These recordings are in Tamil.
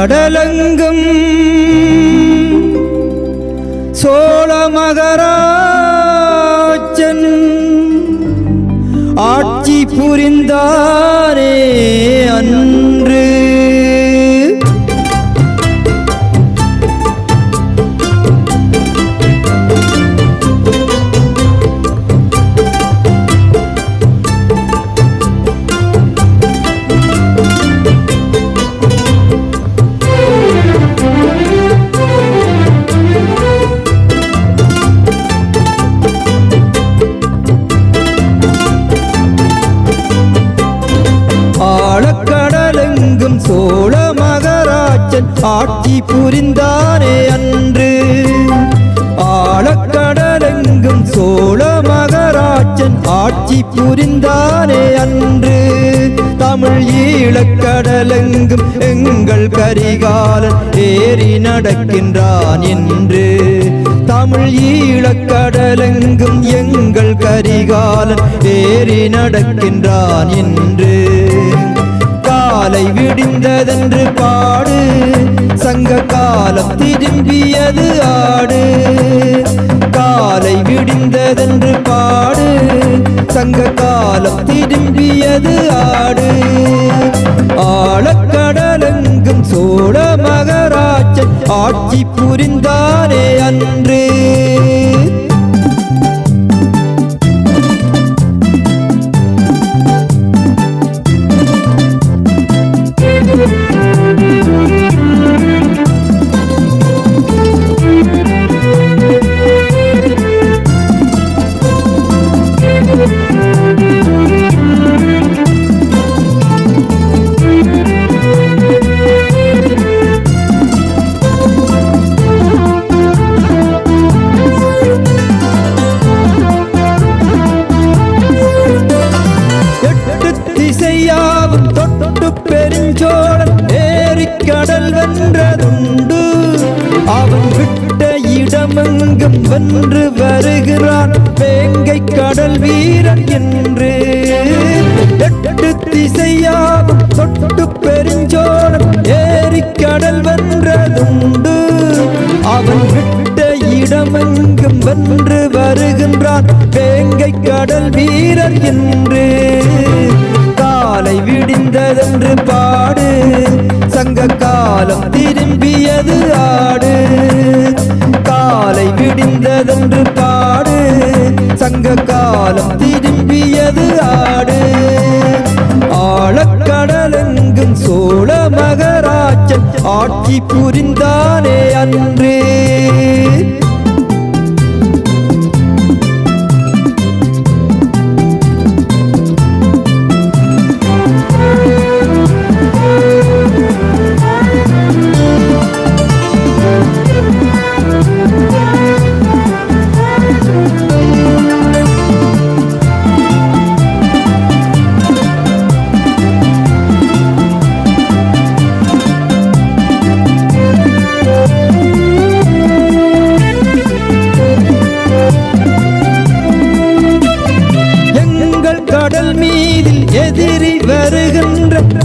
கடலங்கும் சோழ மகராஜன் ஆட்சி புரிந்தார். புரிந்தானே அன்று. தமிழ் ஈழக்கடலெங்கும் எங்கள் கரிகாலன் ஏறி நடக்கின்றான் என்று தமிழ் ஈழக்கடலெங்கும் எங்கள் கரிகாலன் ஏறி நடக்கின்றான் என்று காலை விடிந்ததென்று பாடு சங்க காலம் திரும்பியது ஆடு. திரும்பியது ஆடு ஆழக்கடலெங்கும் சோழ மகராஜன் ஆட்சி புரிந்தானே அன்று. திசையாவும் தொட்டு பெருஞ்சோழன் ஏரிக்கடல் வென்றதுண்டு. அவன் விட்ட இடமெங்கும் வென்று வருகிறான் வேங்கை கடல் வீரன் என்று. எட்டு திசையாவும் தொட்டு பெருஞ்சோழன் ஏரிக்கடல் வென்றதுண்டு. அவன் விட்ட இடமெங்கும் வென்று வருகின்றான் வேங்கை கடல் வீரர் என்று. வந்ததென்று பாடு. சங்க காலம் திரும்பியது ஆடு. காலை விடிந்ததென்று பாடு. சங்க காலம் திரும்பியது ஆடு. ஆழக்கடலெங்கும் சோழ மகராஜன் ஆட்சி புரிந்தானே அன்று.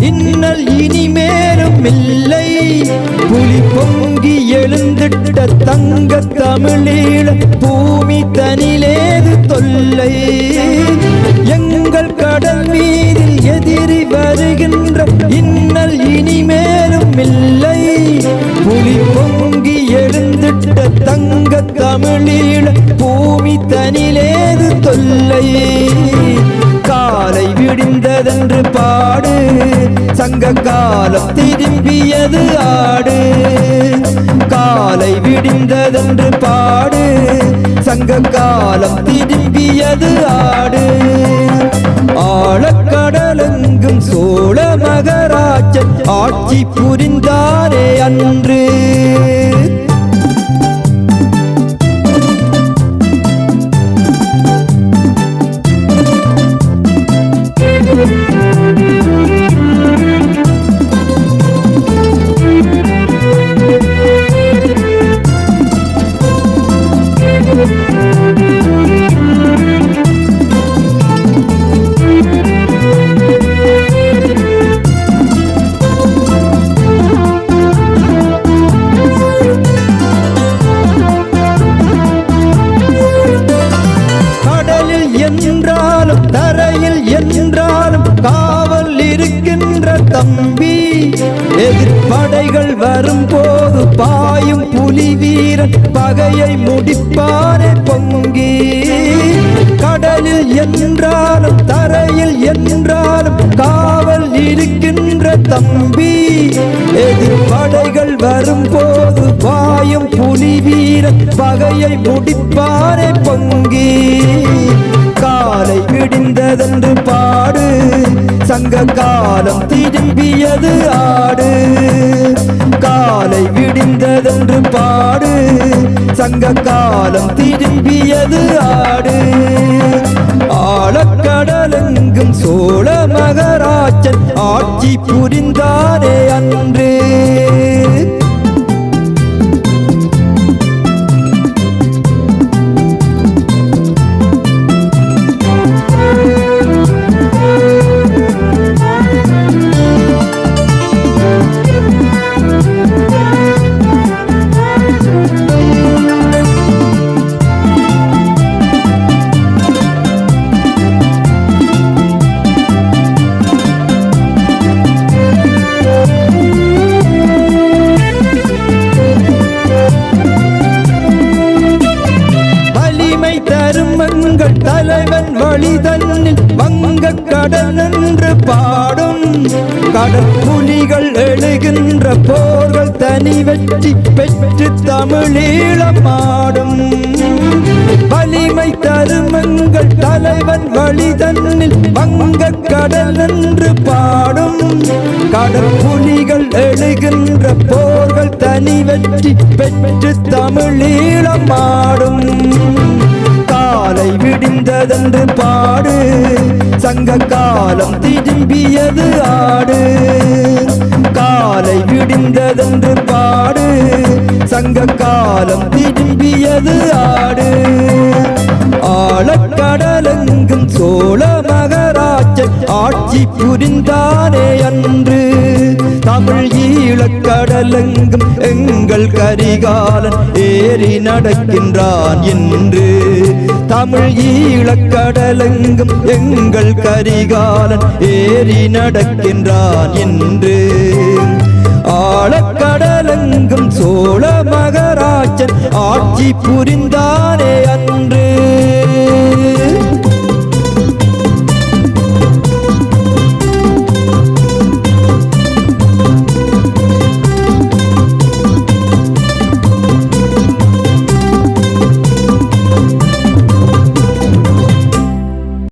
இன்னல் இனிமேலும் இல்லை. புலி பொங்கி எழுந்திட்ட தங்க தமிழீழ பூமி தனிலேது தொல்லை. எங்கள் கடல் மீதில் எதிரி வருகின்ற இன்னல் இனிமேலும் இல்லை. புலி பொங்கி எழுந்திட்ட தங்க தமிழீழ பூமி தனிலேது தொல்லை. காலை விடிந்ததென்று பாடு சங்க காலம் திரும்பியது ஆடு. காலை விடிந்ததென்று பாடு. சங்க காலம் திரும்பியது ஆடு. ஆழக்கடலெங்கும் சோழ மகராஜன் ஆட்சி புரிந்தாரே அன்று. பாயும் வீரன் பகையை முடிப்பானே பொங்கி. கடலில் என்றாலும் தரையில் என்றாலும் காவல் இருக்கின்ற தம்பி. எதிர்படைகள் வரும் போது பாயும் புலி வீரன் பகையை முடிப்பாரே பொங்கி. காலை விடிந்ததென்று பாடு சங்க காலம் திரும்பியது ஆடு. காலை விடிந்ததென்று பாடு சங்க காலம் திரும்பியது ஆடு. ஆழக்கடலெங்கும் சோழ மகராஜன் ஆட்சி புரிந்தாரே. அன்று. வழி தன்னில் வங்க கடல் என்று பாடும் கடற்புலிகள் எழுகின்ற போர்கள் தனி வெற்றி பெற்று தமிழீழம் ஆடும். வலிமை தருமங்கள் தலைவன் வழி தன்னில் வங்க கடல் என்று பாடும். கடற்புலிகள் எழுகின்ற போர்கள் தனி வெற்றி பெற்று தமிழீழம் ஆடும். என்று பாடு. சங்க காலம் திரும்பியது ஆடு. காலை விடிந்ததென்று பாடு. சங்க காலம் திரும்பியது ஆடு. ஆழக்கடலெங்கும் சோழ மகராஜன் ஆட்சி புரிந்தானே அன்று. தமிழ் ஈழக்கடலெங்கும் எங்கள் கரிகாலன் ஏறி நடக்கின்றான் என்று தமிழ் ஈழக்கடலெங்கும் எங்கள் கரிகாலன் ஏறி நடக்கின்றான் என்று ஆழக்கடலெங்கும் சோழ மகராஜன் ஆட்சி புரிந்தானே அன்று.